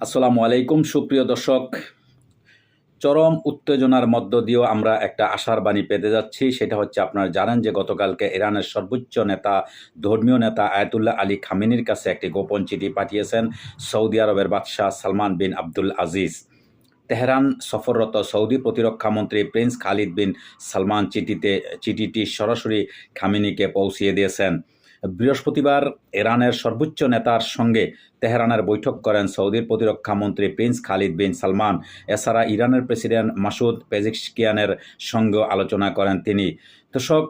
আসসালামু আলাইকুম, সুপ্রিয় দর্শক। চরম উত্তেজনার মধ্য দিয়েও আমরা একটা আশার বাণী পেতে যাচ্ছি। সেটা হচ্ছে আপনারা জানেন যে গতকালকে ইরানের সর্বোচ্চ নেতা, ধর্মীয় নেতা আয়াতুল্লাহ আলী খামিনির কাছে একটি গোপন চিঠি পাঠিয়েছেন সৌদি আরবের বাদশাহ Salman bin Abdul Aziz. Tehran সফররত সৌদি প্রতিরক্ষামন্ত্রী প্রিন্স খালিদ বিন সালমান চিঠিতে, চিঠিটি সরাসরি খামিনিকে পৌঁছিয়ে দিয়েছেন। বৃহস্পতিবার ইরানের সর্বোচ্চ নেতার সঙ্গে তেহরানের বৈঠক করেন সৌদির প্রতিরক্ষা মন্ত্রী প্রিন্স খালিদ বিন সালমান। এছাড়া ইরানের প্রেসিডেন্ট মাসুদ পেজিকশকিয়ানের সঙ্গেও আলোচনা করেন তিনি। দর্শক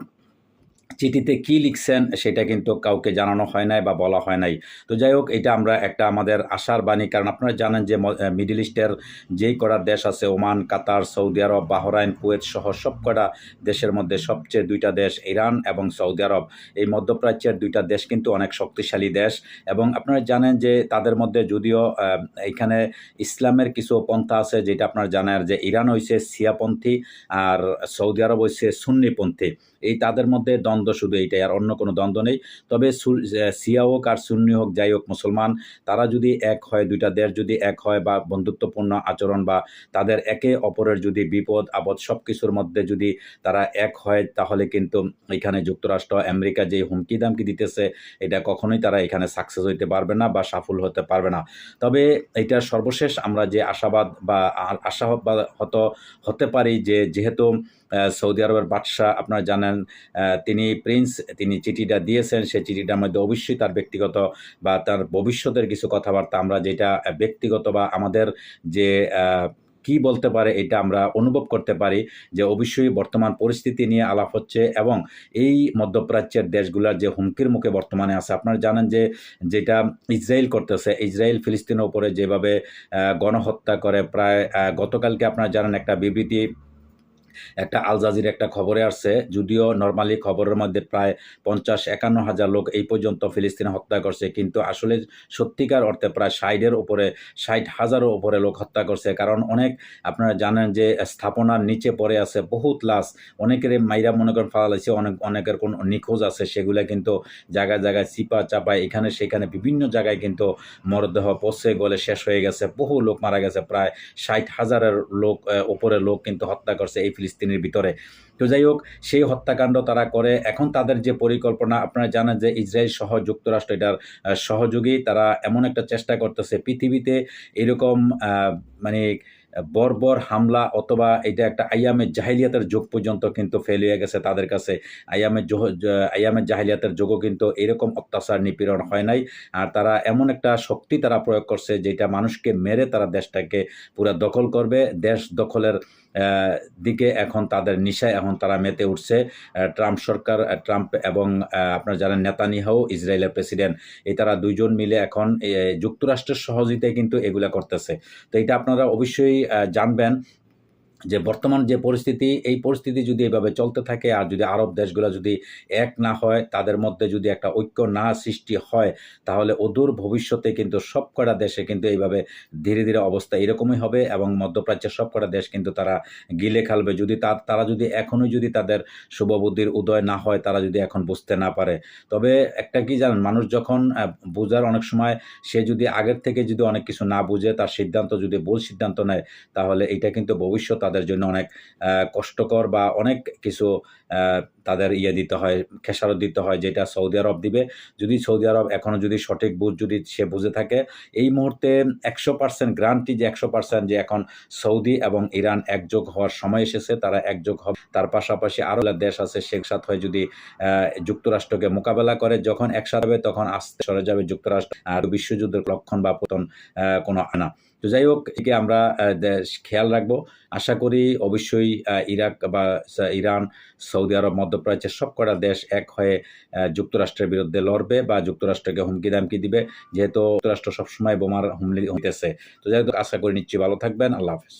চিঠিতে কি লিখছেন সেটা কিন্তু কাউকে জানানো হয় নাই বা বলা হয় নাই। তো যাই হোক, এটা আমরা একটা আমাদের আশার বাণী। কারণ আপনারা জানেন যে মিডিল ইস্টের যেই কটা দেশ আছে, Oman, Qatar, Saudi Arab, Bahrain, Kuwait সহ সব কটা দেশের মধ্যে সবচেয়ে দুইটা দেশ ইরান এবং সৌদি আরব। এই মধ্যপ্রাচ্যের দুইটা দেশ কিন্তু অনেক শক্তিশালী দেশ এবং আপনারা জানেন যে তাদের মধ্যে যদিও এখানে ইসলামের কিছু পন্থা আছে যেটা আপনারা জানেন যে ইরান হয়েছে সিয়াপন্থী আর সৌদি আরব হয়েছে সুন্নিপন্থী। এই তাদের মধ্যে দ্বন্দ্ব শুধু এইটাই, আর অন্য কোনো দ্বন্দ্ব নেই। তবে সিয়া হোক আর সুন্নি হোক, যাই হোক, মুসলমান, তারা যদি এক হয়, দুইটা দেশ যদি এক হয় বা বন্ধুত্বপূর্ণ আচরণ বা তাদের একে অপরের যদি বিপদ, আপদ সব কিছুর মধ্যে যদি তারা এক হয়, তাহলে কিন্তু এখানে যুক্তরাষ্ট্র, আমেরিকা যে হুমকি দামকি দিতেছে, এটা কখনোই তারা এখানে সাকসেস হইতে পারবে না বা সাফল হতে পারবে না। তবে এটা সর্বশেষ আমরা যে আশাবাদ বা আশাবাদ হত হতে পারি যে, যেহেতু সৌদি আরবের বাদশাহ, আপনারা জানেন তিনি প্রিন্স, তিনি চিঠিটা দিয়েছেন, সেই চিঠিটার মধ্যে অবশ্যই তার ব্যক্তিগত বা তার ভবিষ্যতের কিছু কথাবার্তা আমরা যেটা ব্যক্তিগত বা আমাদের যে কি বলতে পারে এটা আমরা অনুভব করতে পারি যে অবশ্যই বর্তমান পরিস্থিতি নিয়ে আলাপ হচ্ছে এবং এই মধ্যপ্রাচ্যের দেশগুলোর যে হুমকির মুখে বর্তমানে আছে। আপনারা জানেন যে, যেটা ইসরায়েল করতেছে, ইসরায়েল ফিলিস্তিনের উপরে যেভাবে গণহত্যা করে, প্রায় গতকালকে আপনারা জানেন একটা বিবৃতি একটা আলজাজির একটা খবরে আসছে, যদিও নর্মালি খবরের মধ্যে প্রায় পঞ্চাশ একান্ন হাজার লোক এই পর্যন্ত ফিলিস্তিনে হত্যা করছে, কিন্তু আসলে সত্যিকার অর্থে প্রায় ষাটের উপরে, ষাট হাজারও উপরে লোক হত্যা করছে। কারণ অনেক আপনারা জানেন যে স্থাপনার নিচে পড়ে আছে, বহুত লাশ, অনেকের মাইরা মনে করেন ফালা লাগছে অনেক, অনেকের কোন নিখোঁজ আছে, সেগুলো কিন্তু জায়গায় জায়গায় চিপা চাপায় এখানে সেখানে বিভিন্ন জায়গায় কিন্তু মরদেহ পচে গলে শেষ হয়ে গেছে, বহু লোক মারা গেছে, প্রায় ষাট হাজারের লোক উপরে লোক কিন্তু হত্যা করছে এই ফিলিস্তিনের ভিতরে। তো যাই হোক, সেই হত্যাকাণ্ড তারা করে। এখন তাদের যে পরিকল্পনা, আপনারা জানেন যে ইসরায়েল সহ যুক্তরাষ্ট্র এটার সহযোগী, তারা এমন একটা চেষ্টা করতেছে। পৃথিবীতে এরকম মানে বর্বর হামলা অথবা এটা একটা আয়ামের জাহিলিয়াতের যুগ পর্যন্ত কিন্তু ফেল হয়ে গেছে তাদের কাছে। আয়ামের আয়ামের জাহিলিয়াতের যুগও কিন্তু এরকম অত্যাচার নিপীড়ন হয় নাই। আর তারা এমন একটা শক্তি তারা প্রয়োগ করছে যেটা মানুষকে মেরে তারা দেশটাকে পুরো দখল করবে। দেশ দখলের দিকে এখন তাদের নিশায় এখন তারা মেতে উঠছে। ট্রাম্প সরকার ট্রাম্প এবং আপনারা জানেন নেতানিহাও ইসরায়েলের প্রেসিডেন্ট, এই তারা দুইজন মিলে এখন যুক্তরাষ্ট্রের সহযোগিতায় কিন্তু এগুলা করতেছে। তো এটা আপনারা অবশ্যই জানবেন। যে বর্তমান যে পরিস্থিতি, এই পরিস্থিতি যদি এভাবে চলতে থাকে আর যদি আরব দেশগুলো যদি এক না হয়, তাদের মধ্যে যদি একটা ঐক্য না সৃষ্টি হয়, তাহলে অদূর ভবিষ্যতে কিন্তু সব কটা দেশে কিন্তু এইভাবে ধীরে ধীরে অবস্থা এরকমই হবে এবং মধ্যপ্রাচ্যের সব কটা দেশ কিন্তু তারা গিলে খালবে। যদি তার, তারা যদি এখনই যদি তাদের শুভবুদ্ধির উদয় না হয়, তারা যদি এখন বুঝতে না পারে। তবে একটা কি জানেন, মানুষ যখন বোঝার অনেক সময় সে যদি আগের থেকে যদি অনেক কিছু না বুঝে, তার সিদ্ধান্ত যদি ভুল সিদ্ধান্ত নেয়, তাহলে এটা কিন্তু ভবিষ্যৎ তাদের জন্য অনেক কষ্টকর বা অনেক কিছু তাদের ইয়ে দিতে হয়, খেসারত দিতে হয়, যেটা সৌদি আরব দিবে। যদি সৌদি আরব এখনও যদি সঠিক বুঝ যদি সে বুঝে থাকে, এই মুহূর্তে একশো পার্সেন্ট গ্রান্টি যে একশো পার্সেন্ট যে এখন সৌদি এবং ইরান একযোগ হওয়ার সময় এসেছে, তারা একযোগ হবে। তার পাশাপাশি আরও দেশ আছে সে সাথ হয়ে যদি যুক্তরাষ্ট্রকে মোকাবেলা করে, যখন একসাথে হবে তখন আসতে সরে যাবে যুক্তরাষ্ট্র আর বিশ্বযুদ্ধের লক্ষণ বা পতন কোনো আনা। তো যাই হোক একে আমরা খেয়াল রাখব। আশা করি অবশ্যই ইরাক বা ইরান, সৌদি আরব মধ্যপ্রাচ্যের সব কটা দেশ এক হয়ে যুক্তরাষ্ট্রের বিরুদ্ধে লড়বে বা যুক্তরাষ্ট্রকে হুমকি দামকি দিবে, যেহেতু যুক্তরাষ্ট্র সবসময় বোমার হুমলি হইতেছে তো যাই হোক, আশা করি নিশ্চয়ই ভালো থাকবেন, আল্লাহ হাফেজ।